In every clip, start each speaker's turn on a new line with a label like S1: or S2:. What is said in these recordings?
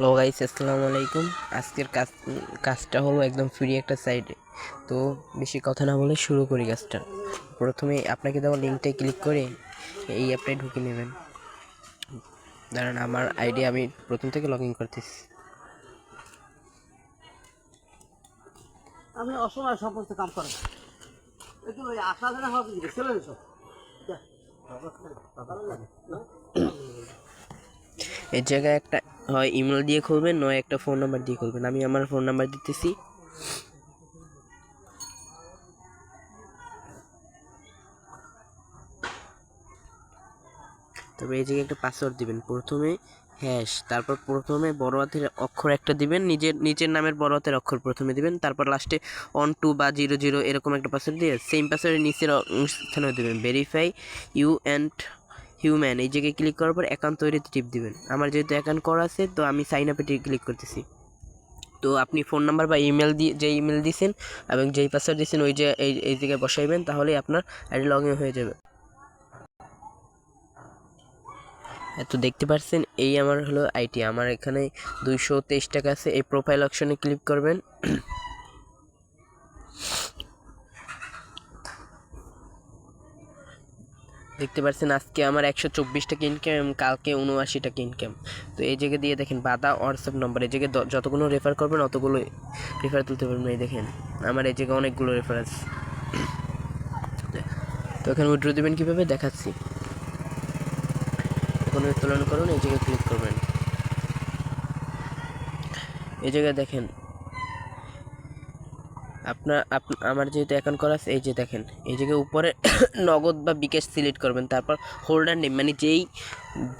S1: Hello guys আসসালামু আলাইকুম। আজকের কাজ কাজটা হলো একদম ফ্রি একটা সাইটে তো বেশি কথা না বলে শুরু করি কাজটা। প্রথমে আপনাকে দেওয়া লিঙ্কটায় ক্লিক করে এই অ্যাপটায় ঢুকে নেবেন। দাঁড়ান আমার আইডি আমি প্রথম থেকে লগ ইন করতেছি।
S2: আপনি অসময় সমস্ত কাম করেন। একটু ওই আশা ধরে হবে কি চলে এসো
S1: এই জায়গায় একটা হয় ইমেল দিয়ে খুলবেন, নয় একটা ফোন নাম্বার দিয়ে খুলবেন। আমি আমার ফোন নাম্বার দিতেছি। তবে এই জায়গায় একটা পাসওয়ার্ড দিবেন। প্রথমে হ্যাশ তারপর প্রথমে বড় হাতের অক্ষর একটা দিবেন, নিজের নিচের নামের বড় হাতের অক্ষর প্রথমে দিবেন, তারপর লাস্টে ওয়ান টু বা জিরো জিরো এরকম একটা পাসওয়ার্ড দিয়ে সেম পাসওয়ার্ডের নিচের স্থানেও দেবেন। ভেরিফাই ইউ অ্যান্ড হিউম্যান এই জায়গায় ক্লিক করার পর অ্যাকাউন্ট তৈরিতে টিপ দিবেন। আমার যেহেতু অ্যাকাউন্ট করা আছে, তো আমি সাইন আপে ক্লিক করতেছি। তো আপনি ফোন নাম্বার বা ইমেল দিয়ে, যে ইমেল দিয়েছেন এবং যেই পাসওয়ার্ড দিয়েছেন ওই যে, এই এই জায়গায় বসাইবেন, তাহলেই আপনার আইডি লগ ইন হয়ে যাবে। তো দেখতে পাচ্ছেন, এই আমার হলো আইটি। আমার এখানে দুইশো তেইশ টাকা আছে। এই প্রোফাইল অপশনে ক্লিক করবেন। দেখতে পাচ্ছেন আজকে আমার একশো চব্বিশ টাকা ইনকাম কালকে উনআশি টাকা ইনকাম তো এই জায়গায় দিয়ে দেখেন, বাদা হোয়াটসঅ্যাপ নম্বর এই জায়গায় যতগুলো রেফার করবেন অতগুলো রেফার তুলতে পারবেন। এই দেখেন, আমার এই জায়গায় অনেকগুলো রেফারেন্স তো এখানে উইড্রো দেবেন কীভাবে? দেখাচ্ছি। এখন উত্তোলন করুন, এই জায়গায় ক্লিক করবেন। এই জায়গায় দেখেন আপনার আপ- আমার যেহেতু অ্যাকাউন্ট করা আছে, এই যে দেখেন, এই জায়গায় উপরে নগদ বা বিকাশ সিলেক্ট করবেন, তারপর হোল্ডার নেম মানে যেই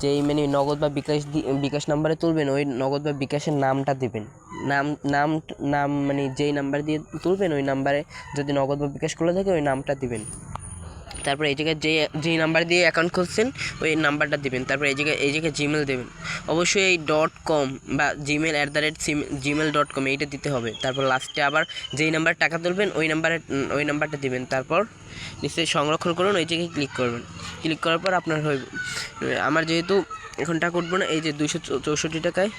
S1: যেই মানে নগদ বা বিকাশ বিকাশ নাম্বারে তুলবেন, ওই নগদ বা বিকাশের নামটা দেবেন। নাম নাম নাম মানে যেই নাম্বার দিয়ে তুলবেন, ওই নাম্বারে যদি নগদ বা বিকাশ করে থাকে, ওই নামটা দিবেন। তারপর এই জায়গায় যে যেই নাম্বার দিয়ে অ্যাকাউন্ট খুলছেন, ওই নাম্বারটা দিবেন। তারপর এই জায়গায় এই জায়গায় জিমেল দেবেন। অবশ্যই এই ডট কম বা Gmail at the rate Gmail dot com এইটা দিতে হবে। তারপর লাস্টে আবার যেই নাম্বার টাকা তুলবেন, ওই নাম্বারে ওই নাম্বারটা দেবেন। তারপর নিশ্চয়ই সংরক্ষণ করুন, ওই জায়গায় ক্লিক করবেন। ক্লিক করার পর আপনার হয়ে, আমার যেহেতু এখন টাকা উঠবো না, এই যে দুশো চৌষট্টি টাকায়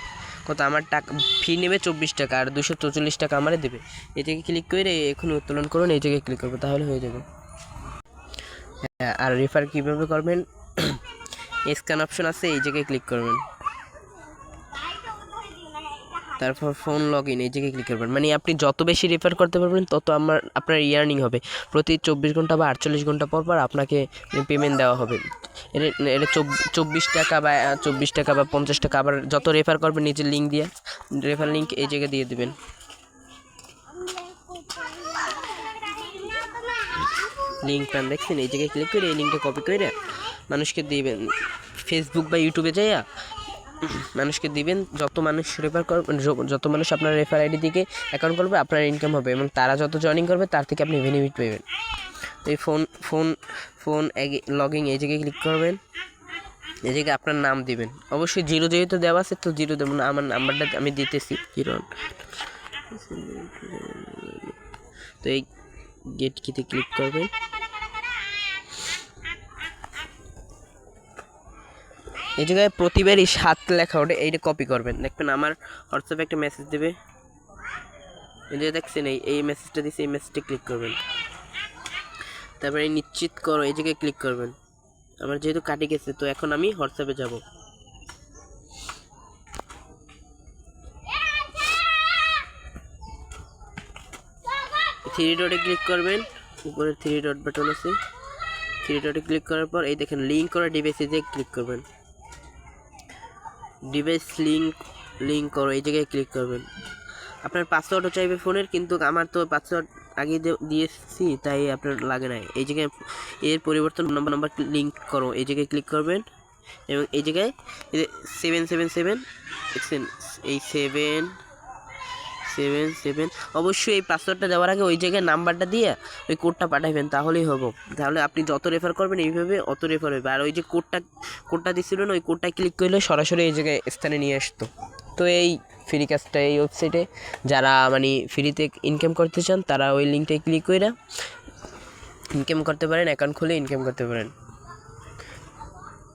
S1: কত? আমার টাকা ফি নেবে চব্বিশ টাকা, আর দুশো চৌচল্লিশ টাকা আমারে দেবে। এই জায়গায় ক্লিক করে এখন উত্তোলন করুন, এই জায়গায় ক্লিক করব, তাহলে হয়ে যাবে। আর রেফার কীভাবে করবেন? স্ক্যান অপশন আছে, এই জায়গায় ক্লিক করবেন। তারপর ফোন লগ ইন এই জায়গায় ক্লিক করবেন। মানে আপনি যত বেশি রেফার করতে পারবেন, তত আমার, আপনার ইয়ার্নিং হবে। প্রতি চব্বিশ ঘণ্টা বা আটচল্লিশ ঘণ্টা পর পর আপনাকে পেমেন্ট দেওয়া হবে। এটা এটা চব্বিশ টাকা বা, চব্বিশ টাকা বা পঞ্চাশ টাকা, আবার যত রেফার করবেন নিজের লিঙ্ক দিয়ে রেফার লিঙ্ক এই জায়গায় দিয়ে দেবেন। লিঙ্ক পান দেখছেন, এই জায়গায় ক্লিক করে এই লিঙ্কটা কপি করে মানুষকে দিবেন। ফেসবুক বা ইউটিউবে যাইয়া মানুষকে দিবেন, যত মানুষ রেফার করবে যত মানুষ আপনার রেফার আইডি দিকে অ্যাকাউন্ট করবে, আপনার ইনকাম হবে এবং তারা যত জয়েনিং করবে, তার থেকে আপনি বেনিফিট পাবেন। তো এই ফোন ফোন ফোন লগিং এই জায়গায় ক্লিক করবেন, এই জায়গায় আপনার নাম দিবেন। অবশ্যই জিরো যেহেতু দেওয়া আছে, তো জিরো দেবো না, আমার নাম্বারটা আমি দিতেছি জিরো তো এই গেট কিতে ক্লিক করবেন। এই জায়গায় প্রতিবারই সাত লেখা ওঠে এইটা কপি করবেন। দেখবেন আমার হোয়াটসঅ্যাপে একটা মেসেজ দেবে। এই যে দেখছেন, এই এই মেসেজটা দিচ্ছে এই মেসেজটা ক্লিক করবেন। তারপরে নিশ্চিত করো, এই জায়গায় ক্লিক করবেন। আমার যেহেতু কাটে গেছে, তো এখন আমি হোয়াটসঅ্যাপে যাব। থ্রি ডটে ক্লিক করবেন, উপরে থ্রি ডট বাটন আছে। থ্রি ডটে ক্লিক করার পর এই দেখেন লিঙ্ক করা ডিভাইসে যে ক্লিক করবেন। ডিভাইস লিঙ্ক লিঙ্ক করো, এই জায়গায় ক্লিক করবেন। আপনার পাসওয়ার্ডও চাইবে ফোনের, কিন্তু আমার তো পাসওয়ার্ড আগে দিয়েছি, তাই আপনার লাগে না এই জায়গায় এর পরিবর্তন নম্বর নাম্বার লিঙ্ক করো, এই জায়গায় ক্লিক করবেন। এবং এই জায়গায় সেভেন সেভেন সেভেন এই সেভেন সেভেন সেভেন অবশ্যই এই পাসওয়ার্ডটা দেওয়ার আগে ওই জায়গায় নাম্বারটা দিয়ে ওই কোডটা পাঠাবেন, তাহলেই হব। তাহলে আপনি যত রেফার করবেন এইভাবে অত রেফার হবে। আর ওই যে কোডটা কোডটা দিচ্ছিল না, ওই কোডটা ক্লিক করলে সরাসরি এই জায়গায় স্থানে নিয়ে আসতো। তো এই ফ্রি কাজটা এই ওয়েবসাইটে যারা মানে ফ্রিতে ইনকাম করতে চান, তারা ওই লিঙ্কটায় ক্লিক করে ইনকাম করতে পারেন অ্যাকাউন্ট খুলে ইনকাম করতে পারেন।